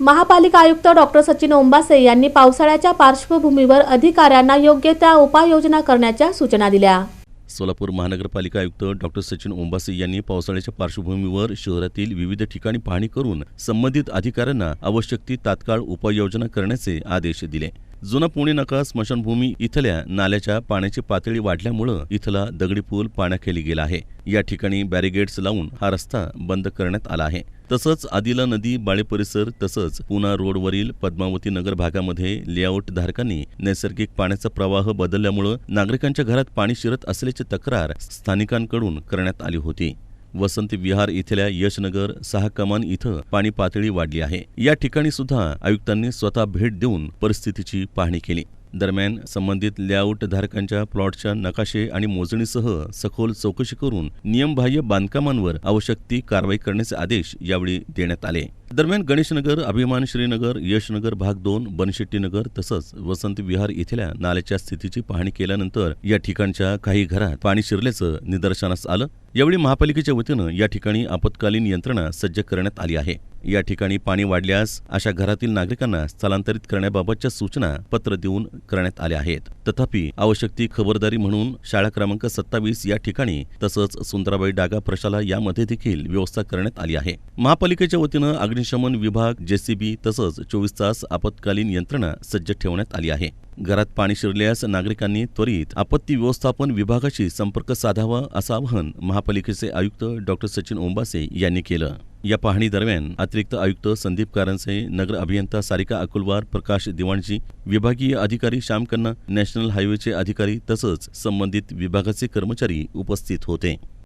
महापालिका आयुक्त डॉक्टर सचिन ओंबासे यांनी पावसाळ्याच्या पार्श्वभूमीवर अधिकाऱ्यांना योग्य त्या उपाययोजना करण्याच्या सूचना दिल्या. सोलापूर महानगरपालिका आयुक्त डॉक्टर सचिन ओंबासे यांनी पावसाळ्याच्या पार्श्वभूमीवर शहरातील विविध ठिकाणी पाहणी करून संबंधित अधिकाऱ्यांना आवश्यक ती तात्काळ उपाययोजना करण्याचे आदेश दिले. जुना पुणे नाका स्मशानभूमी इथल्या नाल्याच्या पाण्याची पातळी वाढल्यामुळं इथला दगडी पूल पाण्याखाली गेला आहे. या ठिकाणी बॅरिगेड्स लावून हा रस्ता बंद करण्यात आला आहे. तसंच आदिला नदी बाळे परिसर तसंच पुना रोडवरील पद्मावती नगर भागामध्ये लेआउट धारकांनी नैसर्गिक पाण्याचा प्रवाह बदलल्यामुळं नागरिकांच्या घरात पाणी शिरत असल्याची तक्रार स्थानिकांकडून करण्यात आली होती. वसंत विहार इथल्या यशनगर सहा कमान इथं पाणी पातळी वाढली आहे. या ठिकाणी सुद्धा आयुक्तांनी स्वतः भेट देऊन परिस्थितीची पाहणी केली. दरम्यान संबंधित लेआउट धारकांच्या प्लॉटच्या नकाशे आणि मोजणीसह सखोल चौकशी करून नियमबाह्य बांधकामांवर आवश्यक ती कारवाई करण्याचे आदेश यावेळी देण्यात आले. दरम्यान गणेशनगर अभिमान श्रीनगर यशनगर भाग दोन बनशेट्टीनगर तसंच वसंत विहार इथल्या नाल्याच्या स्थितीची पाहणी केल्यानंतर या ठिकाणच्या काही घरात पाणी शिरल्याचं निदर्शनास आलं. यावेळी महापालिकेच्या वतीनं या ठिकाणी आपत्कालीन यंत्रणा सज्ज करण्यात आली आहे. या ठिकाणी पाणी वाढल्यास अशा घरातील नागरिकांना स्थलांतरित करण्याबाबतच्या सूचना पत्र देऊन करण्यात आल्या आहेत. तथापि आवश्यक ती खबरदारी म्हणून शाळा क्रमांक सत्तावीस या ठिकाणी तसंच सुंदराबाई डागा प्रशाला यामध्ये देखील व्यवस्था करण्यात आली आहे. महापालिकेच्या वतीनं अग्निशमन विभाग जेसीबी तसंच चोवीस तास आपत्कालीन यंत्रणा सज्ज ठेवण्यात आली आहे. घरात पाणी शिरल्यास नागरिकांनी त्वरित आपत्ती व्यवस्थापन विभागाशी संपर्क साधावा असं आवाहन महापालिकेचे आयुक्त डॉक्टर सचिन ओंबासे यांनी केलं. या पाहणी दरम्यान अतिरिक्त आयुक्त संदीप कारंसे नगर अभियंता सारिका अकुलवार प्रकाश दिवाणजी विभागीय अधिकारी श्यामकन्ना नॅशनल हायवेचे अधिकारी तसंच संबंधित विभागाचे कर्मचारी उपस्थित होते.